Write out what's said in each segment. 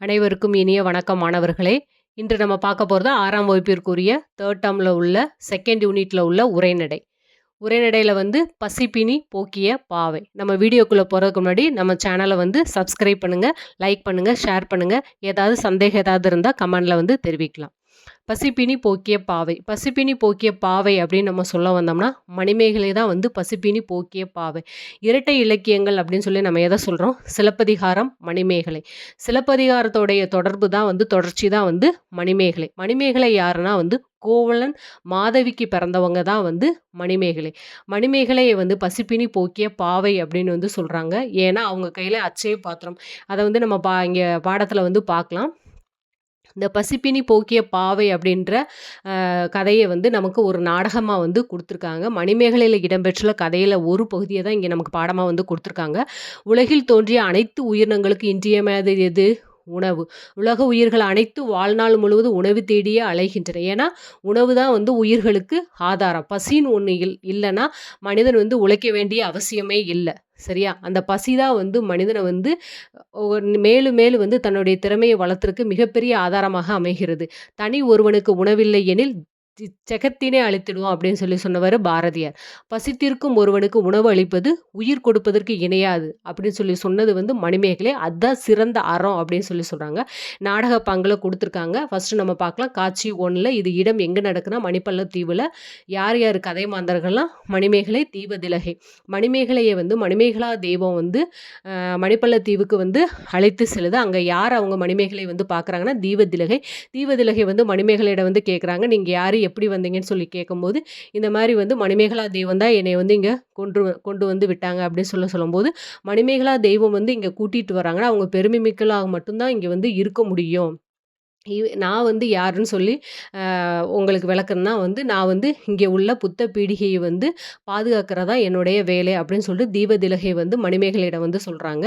அனைவருக்கும் இனிய வணக்கம் மாணவர்களே. இன்று நம்ம பார்க்க போகிறது ஆறாம் வகுப்பிற்குரிய தேர்ட் டேர்மில் உள்ள செகண்ட் யூனிட்டில் உள்ள உரைநடை உரைநடையில் வந்து பசிப்பினி போக்கிய பாவை. நம்ம வீடியோக்குள்ளே போகிறதுக்கு முன்னாடி நம்ம சேனலை வந்து சப்ஸ்கிரைப் பண்ணுங்கள் லைக் பண்ணுங்கள் ஷேர் பண்ணுங்கள் ஏதாவது சந்தேகம் ஏதாவது இருந்தால் கமெண்டில் வந்து தெரிவிக்கலாம். பசிப்பினி போக்கிய பாவை. பசிப்பினி போக்கிய பாவை அப்படின்னு நம்ம சொல்ல வந்தோம்னா மணிமேகலை தான் வந்து பசிப்பினி போக்கிய பாவை. இரட்டை இலக்கியங்கள் அப்படின்னு சொல்லி நம்ம எதை சொல்கிறோம் சிலப்பதிகாரம் மணிமேகலை. சிலப்பதிகாரத்தோடைய தொடர்பு தான் வந்து தொடர்ச்சி தான் வந்து மணிமேகலை. மணிமேகலை யாருன்னா வந்து கோவலன் மாதவிக்கு பிறந்தவங்க தான் வந்து மணிமேகலை. மணிமேகலையை வந்து பசிப்பினி போக்கிய பாவை அப்படின்னு வந்து சொல்கிறாங்க ஏன்னா அவங்க கையில் அச்சய பாத்திரம். அதை வந்து நம்ம பா இங்கே பாடத்தில் வந்து பார்க்கலாம். இந்த பசிப்பினி போக்கிய பாவை அப்படின்ற கதையை வந்து நமக்கு ஒரு நாடகமாக வந்து கொடுத்துருக்காங்க. மணிமேகலையில் இடம்பெற்றுள்ள கதையில் ஒரு பகுதியை தான் இங்கே நமக்கு பாடமாக வந்து கொடுத்துருக்காங்க. உலகில் தோன்றிய அனைத்து உயிரினங்களுக்கு இன்றியமையாதது எது? உணவு. உலக உயிர்கள் அனைத்து வாழ்நாள் முழுவதும் உணவு தேடியே அலைகின்றன. ஏன்னா உணவு தான் வந்து உயிர்களுக்கு ஆதாரம். பசின்னு ஒன்று இல் இல்லைன்னா மனிதன் வந்து உழைக்க வேண்டிய அவசியமே இல்லை. சரியா? அந்த பசி தான் வந்து மனிதனை வந்து மேலும் மேலும் வந்து தன்னுடைய திறமையை வளர்த்துறதுக்கு மிகப்பெரிய ஆதாரமாக அமைகிறது. தனி ஒருவனுக்கு உணவில்லை எனில் ஜெகத்தினே அழித்திடுவோம் அப்படின்னு சொல்லி சொன்னவர் பாரதியார். பசித்திருக்கும் ஒருவனுக்கு உணவு அளிப்பது உயிர் கொடுப்பதற்கு இணையாது அப்படின்னு சொல்லி சொன்னது வந்து மணிமேகலை. அதுதான் சிறந்த அறம் அப்படின்னு சொல்லி சொல்கிறாங்க நாடக பங்கில் கொடுத்துருக்காங்க. ஃபஸ்ட்டு நம்ம பார்க்கலாம். காட்சி ஒன்றில் இது இடம் எங்கே நடக்குன்னா மணிப்பள்ள தீவில் யார் யார் கதை மாந்தர்கள்லாம் மணிமேகலை தீபதிலகை. மணிமேகலையை வந்து மணிமேகலா தெய்வம் வந்து மணிப்பள்ள தீவுக்கு வந்து அழைத்து செல்லுது. அங்கே யார் அவங்க மணிமேகலை வந்து பார்க்குறாங்கன்னா தீபதிலகை. தீபதிலகை வந்து மணிமேகலையிடம் வந்து கேட்குறாங்க நீங்கள் யார் எப்படி வந்தீங்கன்னு சொல்லி கேட்கும்போது இந்த மாதிரி வந்து மணிமேகலா தெய்வம் தான் என்னை வந்து இங்கே கொண்டு கொண்டு வந்து விட்டாங்க அப்படின்னு சொல்ல சொல்லும்போது மணிமேகலா தெய்வம் வந்து இங்கே கூட்டிகிட்டு வராங்கன்னா அவங்க பெருமை மிக்கலாக மட்டும்தான் இங்கே வந்து இருக்க முடியும். நான் வந்து யாருன்னு சொல்லி உங்களுக்கு விளக்கணும்னா வந்து நான் வந்து இங்கே உள்ள புத்த பீடிகையை வந்து பாதுகாக்கிறதா என்னுடைய வேலை அப்படின்னு சொல்லிட்டு தீபதிலகை வந்து மணிமேகலையிடம் வந்து சொல்கிறாங்க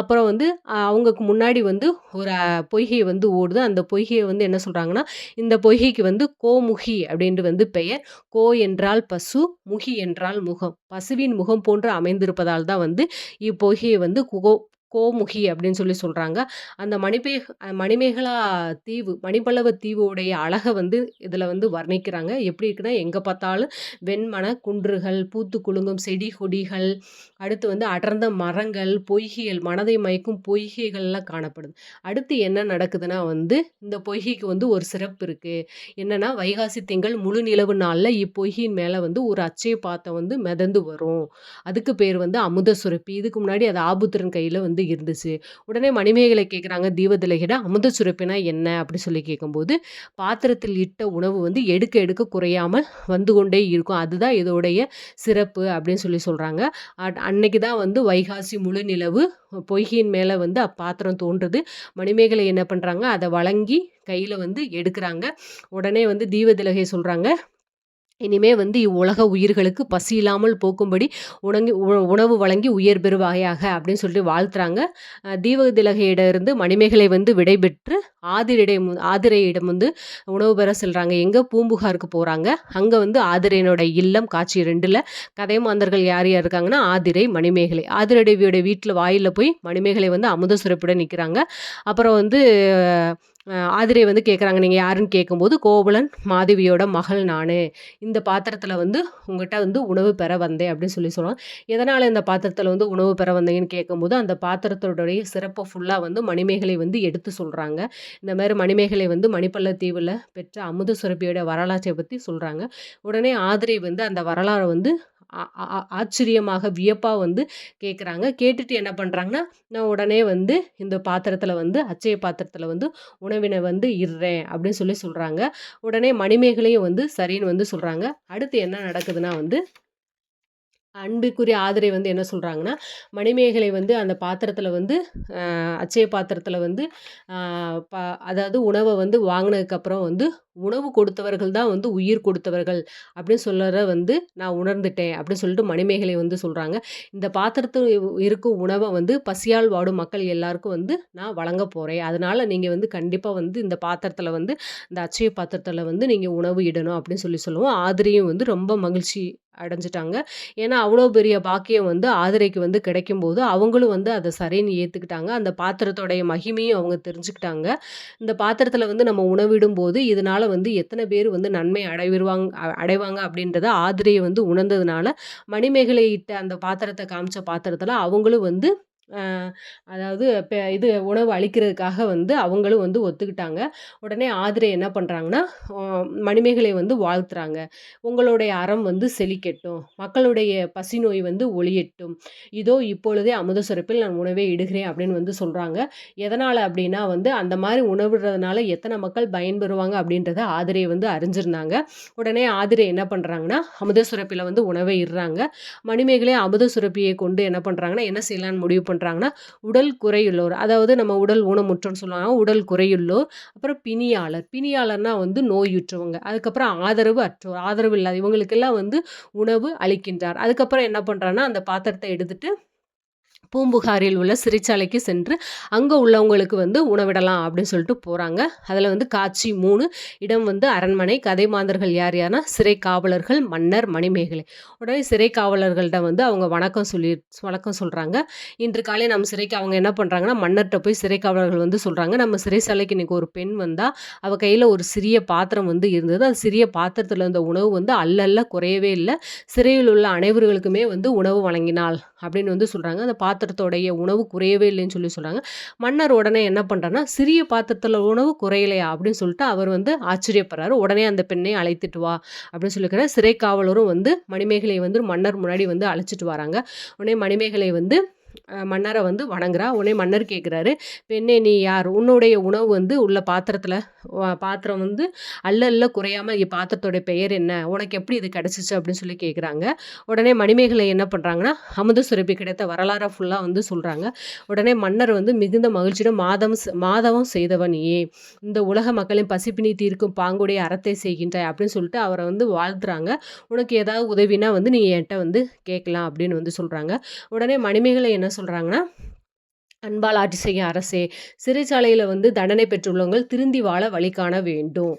அப்புறம் வந்து அவங்களுக்கு முன்னாடி வந்து ஒரு பொய்கையை வந்து ஓடுது. அந்த பொய்கையை வந்து என்ன சொல்கிறாங்கன்னா இந்த பொய்கைக்கு வந்து கோமுகி அப்படின்ட்டு வந்து பெயர். கோ என்றால் பசு முகி என்றால் முகம். பசுவின் முகம் போன்று அமைந்திருப்பதால் தான் வந்து இப்பொய்கையை வந்து கோ கோமுகி அப்படின்னு சொல்லி சொல்கிறாங்க அந்த மணிமே மணிமேகலா தீவு மணிப்பல்லவ தீவுடைய அழகை வந்து இதில் வந்து வர்ணிக்கிறாங்க. எப்படி இருக்குன்னா எங்கே பார்த்தாலும் வெண்மன குன்றுகள் பூத்து குலுங்கும் செடி கொடிகள் அடுத்து வந்து அடர்ந்த மரங்கள் பொய்கைகள் மனதை மயக்கும் பொய்கைகள்லாம் காணப்படுது. அடுத்து என்ன நடக்குதுன்னா வந்து இந்த பொய்கைக்கு வந்து ஒரு சிறப்பு இருக்குது என்னென்னா வைகாசி திங்கள் முழு நிலவு நாளில் இப்பொய்கையின் மேலே வந்து ஒரு அச்சய பாத்தம் வந்து மிதந்து வரும். அதுக்கு பேர் வந்து அமுத சுரப்பி இதுக்கு முன்னாடி அது ஆபுத்திரன் கையில் வந்து வந்து இருந்துச்சு. உடனே மணிமேகலை கேட்குறாங்க தீபதிலகிட அமுத சுரப்பினா என்ன? அப்படி சொல்லி கேட்கும்போது பாத்திரத்தில் இட்ட உணவு வந்து எடுக்க எடுக்க குறையாமல் வந்து கொண்டே இருக்கும். அதுதான் இதோடைய சிறப்பு. அப்படின்னு சொல்லி சொல்கிறாங்க அன்னைக்கு தான் வந்து வைகாசி முழு நிலவு பொய்கையின் மேலே வந்து அப்பாத்திரம் தோன்றுது. மணிமேகலை என்ன பண்ணுறாங்க அதை வழங்கி கையில் வந்து எடுக்கிறாங்க. உடனே வந்து தீபதிலகை சொல்கிறாங்க இனிமே வந்து இவ்வுலக உயிர்களுக்கு பசி இல்லாமல் போக்கும்படி உணங்கி உணவு வழங்கி உயர் பெறுவாயாக அப்படின்னு சொல்லிட்டு வாழ்த்துறாங்க. தீபக இருந்து மணிமேகலை வந்து விடைபெற்று ஆதிரிடம் ஆதிரையிடம் வந்து உணவு பெற செல்கிறாங்க எங்கே பூம்புகாருக்கு போகிறாங்க அங்கே வந்து ஆதிரையனோட இல்லம் காட்சி ரெண்டில். கதை மாந்தர்கள் யார் யார் இருக்காங்கன்னா ஆதிரை மணிமேகலை. ஆதிரடேவியோட வீட்டில் வாயிலில் போய் மணிமேகலை வந்து அமுத சுரப்பிட நிற்கிறாங்க அப்புறம் வந்து ஆதிரை வந்து கேட்குறாங்க நீங்கள் யாருன்னு கேட்கும்போது கோவலன் மாதவியோட மகள் நான். இந்த பாத்திரத்தில் வந்து உங்கள்கிட்ட வந்து உணவு பெற வந்தேன் அப்படின்னு சொல்லி சொல்லுவோம் எதனால் இந்த பாத்திரத்தில் வந்து உணவு பெற வந்தீங்கன்னு கேட்கும்போது அந்த பாத்திரத்தோடைய சிறப்பை ஃபுல்லாக வந்து மணிமேகலை வந்து எடுத்து சொல்கிறாங்க இந்த மாதிரி மணிமேகலை வந்து மணிப்பள்ள தீவில் பெற்ற அமுத சுரப்பியோட வரலாற்றை பற்றி சொல்கிறாங்க உடனே ஆதிரை வந்து அந்த வரலாறை வந்து ஆச்சரியமாக வியப்பாக வந்து கேட்குறாங்க கேட்டுட்டு என்ன பண்ணுறாங்கன்னா நான் உடனே வந்து இந்த பாத்திரத்தில் வந்து அச்சய பாத்திரத்தில் வந்து உணவினை வந்து இடுறேன் அப்படின்னு சொல்லி சொல்கிறாங்க உடனே மணிமேகலையும் வந்து சரின்னு வந்து சொல்கிறாங்க அடுத்து என்ன நடக்குதுன்னா வந்து அன்புக்குரிய ஆதரை வந்து என்ன சொல்கிறாங்கன்னா மணிமேகலை வந்து அந்த பாத்திரத்தில் வந்து அச்சய பாத்திரத்தில் வந்து ப அதாவது உணவை வந்து வாங்கினதுக்கப்புறம் வந்து உணவு கொடுத்தவர்கள் தான் வந்து உயிர் கொடுத்தவர்கள் அப்படின்னு சொல்லற வந்து நான் உணர்ந்துட்டேன் அப்படின்னு சொல்லிட்டு மணிமேகலை வந்து சொல்கிறாங்க இந்த பாத்திரத்தில் இருக்கும் உணவை வந்து பசியால் வாடும் மக்கள் எல்லாருக்கும் வந்து நான் வழங்க போகிறேன் அதனால் நீங்கள் வந்து கண்டிப்பாக வந்து இந்த பாத்திரத்தில் வந்து இந்த அச்சய பாத்திரத்தில் வந்து நீங்கள் உணவு இடணும் அப்படின்னு சொல்லி சொல்லுவோம். ஆதிரியும் வந்து ரொம்ப மகிழ்ச்சி அடைஞ்சிட்டாங்க. ஏன்னா அவ்வளோ பெரிய பாக்கியம் வந்து ஆதிரைக்கு வந்து கிடைக்கும்போது அவங்களும் வந்து அதை சரின்னு ஏற்றுக்கிட்டாங்க அந்த பாத்திரத்தோடைய மகிமையும் அவங்க தெரிஞ்சுக்கிட்டாங்க. இந்த பாத்திரத்தில் வந்து நம்ம உணவிடும் போது இதனால் வந்து எத்தனை பேர் வந்து நன்மை அடைவிடுவாங்க அடைவாங்க அப்படின்றத ஆதிரியை வந்து உணர்ந்ததுனால மணிமேகலை இட்ட அந்த பாத்திரத்தை காமிச்ச பாத்திரத்தில் அவங்களும் வந்து அதாவது இப்போ இது உணவு அளிக்கிறதுக்காக வந்து அவங்களும் வந்து ஒத்துக்கிட்டாங்க. உடனே ஆதிரை என்ன பண்ணுறாங்கன்னா மணிமேகலை வந்து வாழ்த்துறாங்க. உங்களுடைய அறம் வந்து செழிக்கட்டும். மக்களுடைய பசி நோய் வந்து ஒளியட்டும். இதோ இப்பொழுதே அமுத சுரப்பில் நான் உணவை இடுகிறேன் அப்படின்னு வந்து சொல்கிறாங்க எதனால் அப்படின்னா வந்து அந்த மாதிரி உணவுறதுனால எத்தனை மக்கள் பயன்பெறுவாங்க அப்படின்றத ஆதிரை வந்து அறிஞ்சிருந்தாங்க. உடனே ஆதிரை என்ன பண்ணுறாங்கன்னா அமுத சுரப்பில் வந்து உணவை இடுறாங்க. மணிமேகலை அமுத சுரப்பியை கொண்டு என்ன பண்ணுறாங்கன்னா என்ன செய்யலான்னு முடிவு பண்ணுறாங்க பண்ணுறாங்கன்னா உடல் குறையுள்ளோர் அதாவது நம்ம உடல் ஊனமுற்றோன்னு சொல்லுவாங்க உடல் குறையுள்ளோர் அப்புறம் பிணியாளர். பிணியாளர்னால் வந்து நோயுற்றவங்க அதுக்கப்புறம் ஆதரவு அற்றோர் ஆதரவு இல்லாத இவங்களுக்கெல்லாம் வந்து உணவு அளிக்கின்றார். அதுக்கப்புறம் என்ன பண்ணுறான்னா அந்த பாத்திரத்தை எடுத்துகிட்டு பூம்புகாரில் உள்ள சிறைச்சாலைக்கு சென்று அங்கே உள்ளவங்களுக்கு வந்து உணவிடலாம் அப்படின்னு சொல்லிட்டு போகிறாங்க அதில் வந்து காட்சி மூணு. இடம் வந்து அரண்மனை. கதை மாந்தர்கள் யார் யார்னா சிறை காவலர்கள் மன்னர் மணிமேகலை. உடனே சிறை காவலர்கள்ட்ட வந்து அவங்க வணக்கம் சொல்லி வணக்கம் சொல்கிறாங்க இன்று காலை நம்ம சிறைக்கு அவங்க என்ன பண்ணுறாங்கன்னா மன்னர்கிட்ட போய் சிறை காவலர்கள் வந்து சொல்கிறாங்க நம்ம சிறைச்சாலைக்கு இன்றைக்கி ஒரு பெண் வந்தால் அவள் கையில் ஒரு சிறிய பாத்திரம் வந்து இருந்தது. அந்த சிறிய பாத்திரத்தில் இருந்த உணவு வந்து அல்லல்ல குறையவே இல்லை. சிறையில் உள்ள அனைவர்களுக்குமே வந்து உணவு வழங்கினாள் அப்படின்னு வந்து சொல்கிறாங்க அந்த பாத்திரத்தோடைய உணவு குறையவே இல்லைன்னு சொல்லி சொல்கிறாங்க மன்னர் உடனே என்ன பண்ணுறாருன்னா சிறிய பாத்திரத்தில் உணவு குறையலையா? அப்படின்னு சொல்லிட்டு அவர் வந்து ஆச்சரியப்படுறாரு. உடனே அந்த பெண்ணை அழைத்துட்டு வா அப்படின்னு சொல்லிக்கிற சிறை காவலரும் வந்து மணிமேகலை வந்து மன்னர் முன்னாடி வந்து அழைச்சிட்டு வராங்க. உடனே மணிமேகலை வந்து மன்னரை வந்து வணங்குறா. உடனே மன்னர் கேட்குறாரு பெண்ணே நீ யார்? உன்னுடைய உணவு வந்து உள்ள பாத்திரத்தில் பாத்திரம் வந்து அல்ல அல்ல குறையாமல் பாத்திரத்தோடைய பெயர் என்ன? உனக்கு எப்படி இது கிடச்சிச்சு? அப்படின்னு சொல்லி கேட்குறாங்க உடனே மணிமேகலை என்ன பண்ணுறாங்கன்னா அமுத சுரபி கிடைத்த வரலாறை ஃபுல்லாக வந்து சொல்கிறாங்க உடனே மன்னர் வந்து மிகுந்த மகிழ்ச்சியிடம் மாதம் மாதவம் செய்தவன் ஏ இந்த உலக மக்களின் பசிப்பினி தீர்க்கும் பாங்குடைய அறத்தை செய்கின்றாய் அப்படின்னு சொல்லிட்டு அவரை வந்து வாழ்த்துறாங்க. உனக்கு ஏதாவது உதவினா வந்து நீ என்கிட்ட வந்து கேட்கலாம் அப்படின்னு வந்து சொல்கிறாங்க உடனே மணிமேகலை என்ன சொல்கிறாங்கன்னா அன்பால் ஆட்சி செய்ய அரசே சிறைச்சாலையில் வந்து தண்டனை பெற்றுள்ளவங்கள் திருந்தி வாழ வழி காண வேண்டும்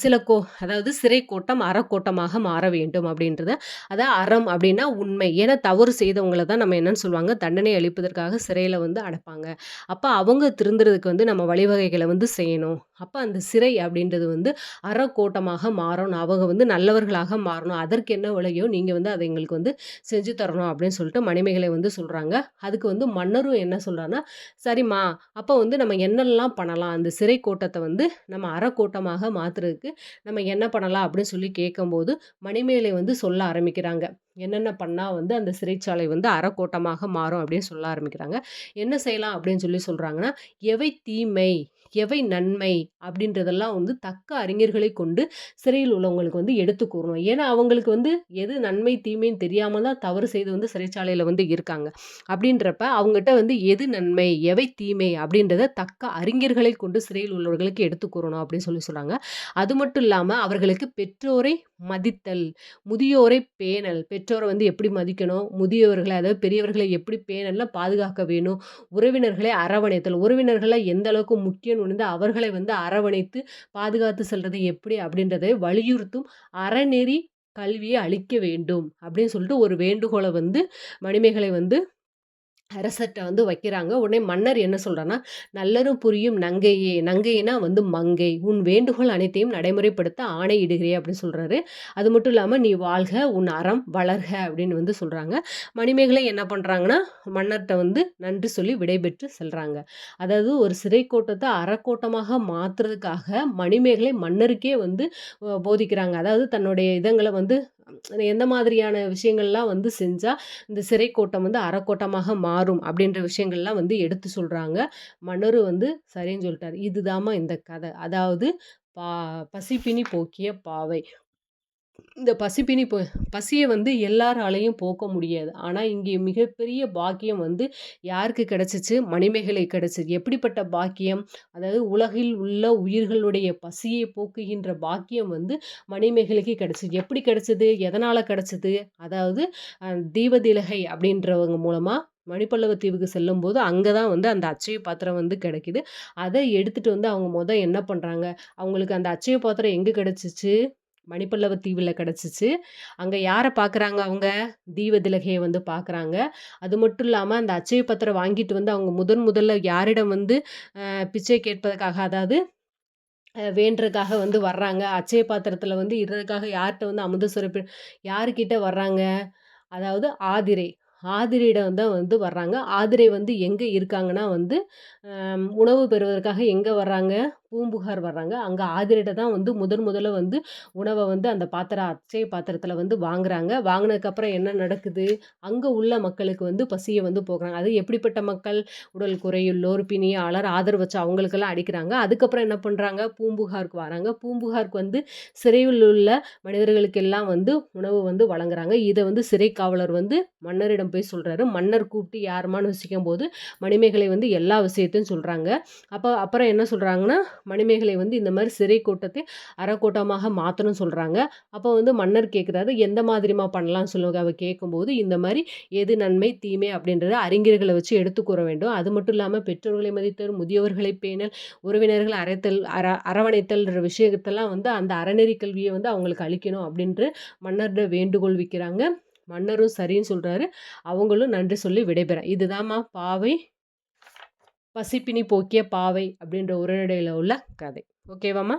சில கோ அதாவது சிறை கோட்டம் அறக்கோட்டமாக மாற வேண்டும் அப்படின்றத அதான் அறம் அப்படின்னா உண்மை. ஏன்னா தவறு செய்தவங்களை தான் நம்ம என்னன்னு சொல்லுவாங்க தண்டனை அளிப்பதற்காக சிறையில் வந்து அடைப்பாங்க. அப்போ அவங்க திருந்துறதுக்கு வந்து நம்ம வழிவகைகளை வந்து செய்யணும். அப்போ அந்த சிறை அப்படின்றது வந்து அறக்கோட்டமாக மாறணும் அவங்க வந்து நல்லவர்களாக மாறணும். அதற்கு என்ன விலையோ நீங்கள் வந்து அதை எங்களுக்கு வந்து செஞ்சு தரணும் அப்படின்னு சொல்லிட்டு மணிமேகலை வந்து சொல்கிறாங்க அதுக்கு வந்து மன்னரும் என்ன சொல்கிறாங்கன்னா சரிம்மா அப்போ வந்து நம்ம என்னெல்லாம் பண்ணலாம்? அந்த சிறை கோட்டத்தை வந்து நம்ம அறக்கோட்டமாக மாற்றுறதுக்கு நம்ம என்ன பண்ணலாம்? அப்படின்னு சொல்லி கேட்கும்போது மணிமேலை வந்து சொல்ல ஆரம்பிக்கிறாங்க. என்னென்ன பண்ணால் வந்து அந்த சிறைச்சாலை வந்து அறக்கோட்டமாக மாறும் அப்படின்னு சொல்ல ஆரம்பிக்கிறாங்க. என்ன செய்யலாம் அப்படின்னு சொல்லி சொல்கிறாங்கன்னா எவை தீமை? எவை நன்மை அப்படின்றதெல்லாம் வந்து தக்க அறிஞர்களை கொண்டு சிறையில் உள்ளவங்களுக்கு வந்து எடுத்து கூறணும். ஏன்னா அவங்களுக்கு வந்து எது நன்மை தீமைன்னு தெரியாமல் தான் தவறு செய்து வந்து சிறைச்சாலையில் வந்து இருக்காங்க. அப்படின்றப்ப அவங்ககிட்ட வந்து எது நன்மை எவை தீமை அப்படின்றத தக்க அறிஞர்களை கொண்டு சிறையில் உள்ளவர்களுக்கு எடுத்து கூறணும் அப்படின்னு சொல்லி சொல்கிறாங்க அது மட்டும் இல்லாமல் அவர்களுக்கு பெற்றோரை மதித்தல் முதியோரை பேணல். பெற்றோரை வந்து எப்படி மதிக்கணும்? முதியவர்களை அதாவது பெரியவர்களை எப்படி பேணல்லாம் பாதுகாக்க வேணும். உறவினர்களை அரவணைத்தல். உறவினர்களை எந்த அளவுக்கு முக்கியம் உணர்ந்து அவர்களை வந்து அரவணைத்து பாதுகாத்து செல்வது எப்படி அப்படின்றதை வலியுறுத்தும் அறநெறி கல்வியை அளிக்க வேண்டும் அப்படின்னு சொல்லிட்டு ஒரு வேண்டுகோளை வந்து மணிமேகலை வந்து அரசர்கிட்ட வந்து வைக்கிறாங்க. உடனே மன்னர் என்ன சொல்கிறான்னா நல்லரும் புரியும் நங்கையே நங்கைனா வந்து மங்கை. உன் வேண்டுகோள் அனைத்தையும் நடைமுறைப்படுத்த ஆணையிடுகிறே அப்படின்னு சொல்கிறாரு அது மட்டும் இல்லாமல் நீ வாழ்க உன் அறம் வளர்க அப்படின்னு வந்து சொல்கிறாங்க மணிமேகலை என்ன பண்ணுறாங்கன்னா மன்னர்கிட்ட வந்து நன்றி சொல்லி விடைபெற்று செல்கிறாங்க அதாவது ஒரு சிறை கோட்டத்தை அறக்கோட்டமாக மாற்றுறதுக்காக மணிமேகலை மன்னருக்கே வந்து போதிக்கிறாங்க. அதாவது தன்னுடைய இதங்களை வந்து எந்த மாதிரியான விஷயங்கள்லாம் வந்து செஞ்சால் இந்த சிறைக்கோட்டம் வந்து அறக்கோட்டமாக மாறும் அப்படின்ற விஷயங்கள்லாம் வந்து எடுத்து சொல்கிறாங்க மன்னர் வந்து சரின்னு சொல்லிட்டார். இதுதாம்மா இந்த கதை. அதாவது பா பசிப்பினி போக்கிய பாவை. இந்த பசிப்பினி போ பசியை வந்து எல்லாராலையும் போக்க முடியாது. ஆனால் இங்கே மிகப்பெரிய பாக்கியம் வந்து யாருக்கு கிடச்சிச்சு? மணிமேகலை கிடச்சிது. எப்படிப்பட்ட பாக்கியம்? அதாவது உலகில் உள்ள உயிர்களுடைய பசியை போக்குகின்ற பாக்கியம் வந்து மணிமேகலைக்கு கிடச்சிது. எப்படி கிடச்சிது? எதனால் கிடச்சிது? அதாவது தீபதிலகை அப்படின்றவங்க மூலமாக மணிப்பல்லவ தீவுக்கு செல்லும்போது அங்கே தான் வந்து அந்த அச்சய பாத்திரம் வந்து கிடைக்கிது. அதை எடுத்துகிட்டு வந்து அவங்க மொதல் என்ன பண்ணுறாங்க அவங்களுக்கு அந்த அச்சய பாத்திரம் எங்கே கிடச்சிச்சு? மணிப்பல்லவ தீவில் கிடச்சிச்சு. அங்கே யாரை பார்க்குறாங்க அவங்க? தீவதிலகையை வந்து பார்க்குறாங்க அது மட்டும் இல்லாமல் அந்த அச்சய பத்திரம் வாங்கிட்டு வந்து அவங்க முதன் முதல்ல யாரிடம் வந்து பிச்சை கேட்பதற்காக அதாவது வேண்டுறதுக்காக வந்து வர்றாங்க. அச்சய பாத்திரத்தில் வந்து இடுறதுக்காக யார்கிட்ட வந்து அமுத சுரப்பி யாருக்கிட்ட வர்றாங்க? அதாவது ஆதிரை. ஆதிரையிடம் தான் வந்து வர்றாங்க. ஆதிரை வந்து எங்கே இருக்காங்கன்னா வந்து உணவு பெறுவதற்காக எங்கே வர்றாங்க? பூம்புகார் வர்றாங்க. அங்கே ஆதிரிட்ட தான் வந்து முதன் முதல்ல வந்து உணவை வந்து அந்த பாத்திரம் அச்சய பாத்திரத்தில் வந்து வாங்குறாங்க. வாங்கினதுக்கப்புறம் என்ன நடக்குது? அங்கே உள்ள மக்களுக்கு வந்து பசியை வந்து போகிறாங்க அது எப்படிப்பட்ட மக்கள்? உடல் குறையுள்ளோர் பிணியாளர் ஆதரவு வச்சு அவங்களுக்கெல்லாம் அடிக்கிறாங்க. அதுக்கப்புறம் என்ன பண்ணுறாங்க பூம்புகாருக்கு வராங்க. பூம்புகாருக்கு வந்து சிறையில் உள்ள மனிதர்களுக்கெல்லாம் வந்து உணவு வந்து வழங்குறாங்க. இதை வந்து சிறை காவலர் வந்து மன்னரிடம் போய் சொல்கிறாரு மன்னர் கூப்பிட்டு யாருமான்னு வசிக்கும் போது மணிமேகலை வந்து எல்லா விஷயத்தையும் சொல்கிறாங்க அப்போ அப்புறம் என்ன சொல்கிறாங்கன்னா மணிமேகலை வந்து இந்த மாதிரி சிறை கூட்டத்தை அறக்கூட்டமாக மாற்றணும்னு சொல்கிறாங்க அப்போ வந்து மன்னர் கேட்குறாரு எந்த மாதிரிமா பண்ணலாம்னு சொல்லுவாங்க அவ கேட்கும்போது இந்த மாதிரி எது நன்மை தீமை? அப்படின்றத அறிஞர்களை வச்சு எடுத்து கூற வேண்டும். அது மட்டும் இல்லாமல் பெற்றோர்களை மதித்தல் முதியவர்களை பேணல் உறவினர்கள் அரைத்தல் அர அரவணைத்தல்ன்ற விஷயத்தெல்லாம் வந்து அந்த அறநெறி கல்வியை வந்து அவங்களுக்கு அளிக்கணும் அப்படின்ற மன்னர்கிட்ட வேண்டுகோள் வைக்கிறாங்க. மன்னரும் சரின்னு சொல்கிறாரு அவங்களும் நன்றி சொல்லி விடைபெற. இதுதாம்மா பாவை. பசிப்பினி போக்கிய பாவை அப்படின்ற உரைநடையில் உள்ள கதை. ஓகேவாம்மா?